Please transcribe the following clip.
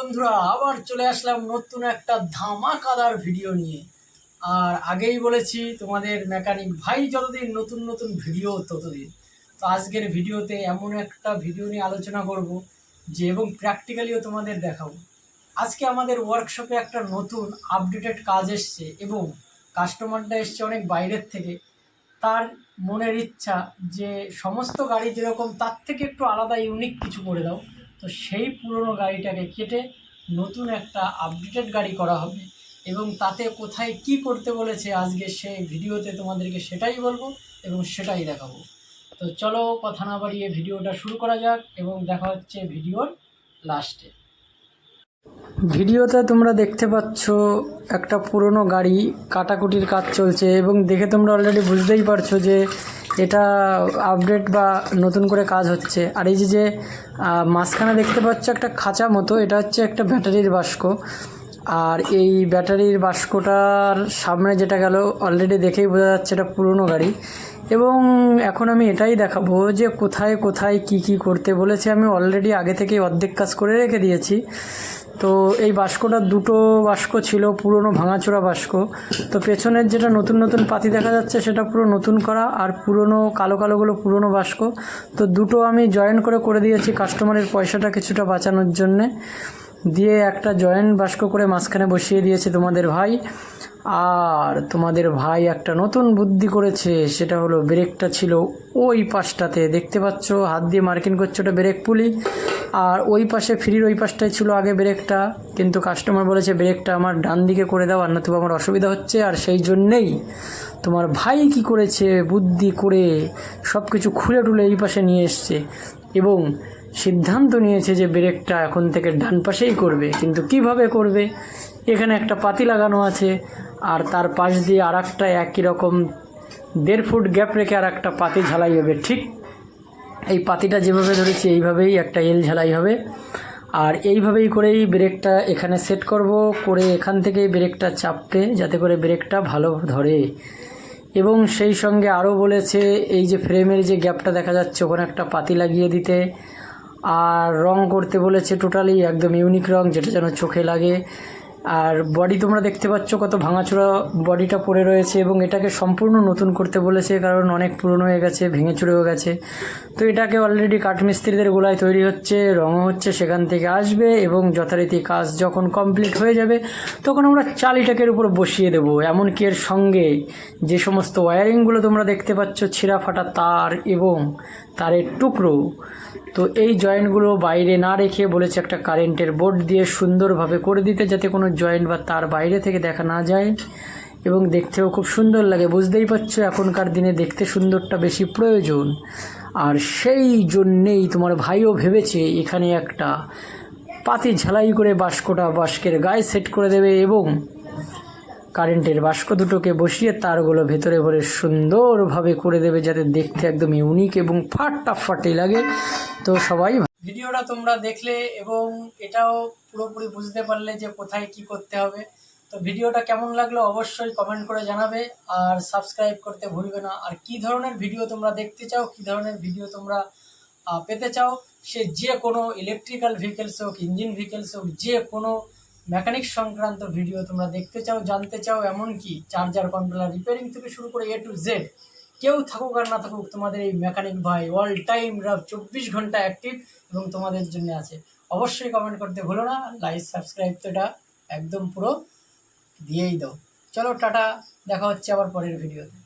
বন্ধুরা, আবার চলে আসলাম নতুন একটা ধামাকাদার ভিডিও নিয়ে। আর আগেই বলেছি, তোমাদের মেকানিক ভাই যতদিন নতুন নতুন ভিডিও, ততদিন। তো আজকের ভিডিওতে এমন একটা ভিডিও নিয়ে আলোচনা করব, যে এবং প্র্যাকটিক্যালিও তোমাদের দেখাবো। আজকে আমাদের ওয়ার্কশপে একটা নতুন আপডেটেড কাজ এসছে এবং কাস্টমারটা এসছে অনেক বাইরের থেকে। তার মনের ইচ্ছা যে সমস্ত গাড়ি যেরকম, তার থেকে একটু আলাদা ইউনিক কিছু করে দাও। তো সেই পুরনো গাড়িটাকে কেটে নতুন একটা আপডেটেড গাড়ি করা হবে এবং তাতে কোথায় কি করতে বলেছে আজকে সেই ভিডিওতে তোমাদেরকে সেটাই বলব এবং সেটাই দেখাবো। তো চলো কথা না বাড়িয়ে ভিডিওটা শুরু করা যাক এবং দেখা হচ্ছে ভিডিওর লাস্টে ভিডিওতে তোমরা দেখতে পাচ্ছ একটা পুরনো গাড়ি, কাটাকুটির কাজ চলছে এবং দেখে তোমরা অলরেডি বুঝতেই পারছ যে এটা আপডেট বা নতুন করে কাজ হচ্ছে। আর এই যে মাঝখানে দেখতে পাচ্ছ একটা খাঁচা মতো, এটা হচ্ছে একটা ব্যাটারির বাস্ক আর এই ব্যাটারির বাস্কটার সামনে যেটা গেল অলরেডি দেখেই বোঝা যাচ্ছে এটা পুরনো গাড়ি। এবং এখন আমি এটাই দেখাবো যে কোথায় কোথায় কি কি করতে বলেছে। আমি অলরেডি আগে থেকেই অর্ধেক কাজ করে রেখে দিয়েছি। তো এই বাস্কটা দুটো বাস্ক ছিল, পুরনো ভাঙাচোরা বাস্ক তো পেছনের যেটা নতুন নতুন পাতি দেখা যাচ্ছে, সেটা পুরো নতুন করা আর পুরনো কালো কালোগুলো পুরনো বাস্ক তো দুটো আমি জয়েন করে করে দিয়েছি কাস্টমারের পয়সাটা কিছুটা বাঁচানোর জন্যে। দিয়ে একটা জয়েন্ট বাস্ক করে মাঝখানে বসিয়ে দিয়েছে তোমাদের ভাই। আর তোমাদের ভাই একটা নতুন বুদ্ধি করেছে, সেটা হলো ব্রেকটা ছিল ওই পাশটাতে। দেখতে পাচ্ছ, হাত দিয়ে মার্কিং করছে ওটা ব্রেক পুলি, আর ওই পাশে ফ্রির ওই পাশটাই ছিল আগে ব্রেকটা, কিন্তু কাস্টমার বলেছে ব্রেকটা আমার ডান দিকে করে দাও, আর নতুবা আমার অসুবিধা হচ্ছে, আর সেই জন্যেই তোমার ভাই কি করেছে, বুদ্ধি করে সব কিছু খুলে টুলে এই পাশে নিয়ে এসছে। এবং সিদ্ধান্ত নিয়েছে যে ব্রেকটা এখন থেকে ডান পাশেই করবে, কিন্তু কীভাবে করবে? এখানে একটা পাতি লাগানো আছে, আর তার পাশ দিয়ে আর একটা একই রকম দেড় ফুট গ্যাপ রেখে আর একটা পাতি ঝালাই হবে। ঠিক এই পাতিটা যেভাবে ধরেছি, এইভাবেই একটা এল ঝালাই হবে। আর এইভাবেই করেই ব্রেকটা এখানে সেট করব, করে এখান থেকেই ব্রেকটা চাপতে, যাতে করে ব্রেকটা ভালো ধরে। এবং সেই সঙ্গে আরও বলেছে, এই যে ফ্রেমের যে গ্যাপটা দেখা যাচ্ছে, ওখানে একটা পাতি লাগিয়ে দিতে। আর রং করতে বলেছে টোটালি একদম ইউনিক রং যেটা যেন চোখে লাগে। আর বডি তোমরা দেখতে পাচ্ছ কত ভাঙাচোরা বডিটা পড়ে রয়েছে এবং এটাকে সম্পূর্ণ নতুন করতে বলেছে, কারণ অনেক পুরনো হয়ে গেছে, ভেঙে চুরেও গেছে। তো এটাকে অলরেডি কাঠমিস্ত্রিদের গোলায় তৈরি হচ্ছে, রঙও হচ্ছে, সেখান থেকে আসবে এবং যথারীতি কাজ যখন কমপ্লিট হয়ে যাবে, তখন আমরা চালিটাকের উপর বসিয়ে দেবো। এমনকি এর সঙ্গে যে সমস্ত ওয়ারিংগুলো তোমরা দেখতে পাচ্ছ, ছিঁড়া ফাটা তার এবং তারের টুকরো, তো এই জয়েন্টগুলো বাইরে না রেখে বলেছে একটা কারেন্টের বোর্ড দিয়ে সুন্দরভাবে করে দিতে, যাতে কোনো জয়েন্ট বা তার বাইরে থেকে দেখা না যায় এবং দেখতেও খুব সুন্দর লাগে। বুঝতেই পারছ, এখনকার দিনে দেখতে সুন্দরটা বেশি প্রয়োজন। আর সেই জন্যেই তোমার ভাইও ভেবেছে এখানে একটা পাতি ঝালাই করে বাস্কটা বাস্কের গায়ে সেট করে দেবে এবং কারেন্টের বাস্ক দুটোকে বসিয়ে তারগুলো ভেতরে ভরে সুন্দরভাবে করে দেবে যাতে দেখতে একদম ইউনিক এবং ফাটাফাটি লাগে। তো সবাই ভিডিওটা তোমরা দেখলে এবং এটাও পুরোপুরি বুঝতে পারলে যে কোথায় কি করতে হবে। তো ভিডিওটা কেমন লাগল অবশ্যই কমেন্ট করে জানাবে আর সাবস্ক্রাইব করতে ভুলবে না। আর কি ধরনের ভিডিও তোমরা দেখতে চাও, কি ধরনের ভিডিও তোমরা পেতে চাও, সে যে কোনো ইলেকট্রিক্যাল ভেহিকেলস হোক ইঞ্জিন ভেহিকেলস হোক, যে কোনো মেকানিক সংক্রান্ত ভিডিও তোমরা দেখতে চাও, জানতে চাও, এমনকি চার্জার কন্ট্রোলার রিপেয়ারিং থেকে শুরু করে এ টু জেড কেউ থাকুক আর না থাকুক, তোমাদের এই মেকানিক ভাই অল টাইম রাফ চব্বিশ ঘণ্টা অ্যাক্টিভ এবং তোমাদের জন্য আছে। অবশ্যই কমেন্ট করতে ভুলো না লাইক সাবস্ক্রাইব তো এটা একদম পুরো দিয়েই দাও। চলো, টাটা, দেখা হচ্ছে আবার পরের ভিডিওতে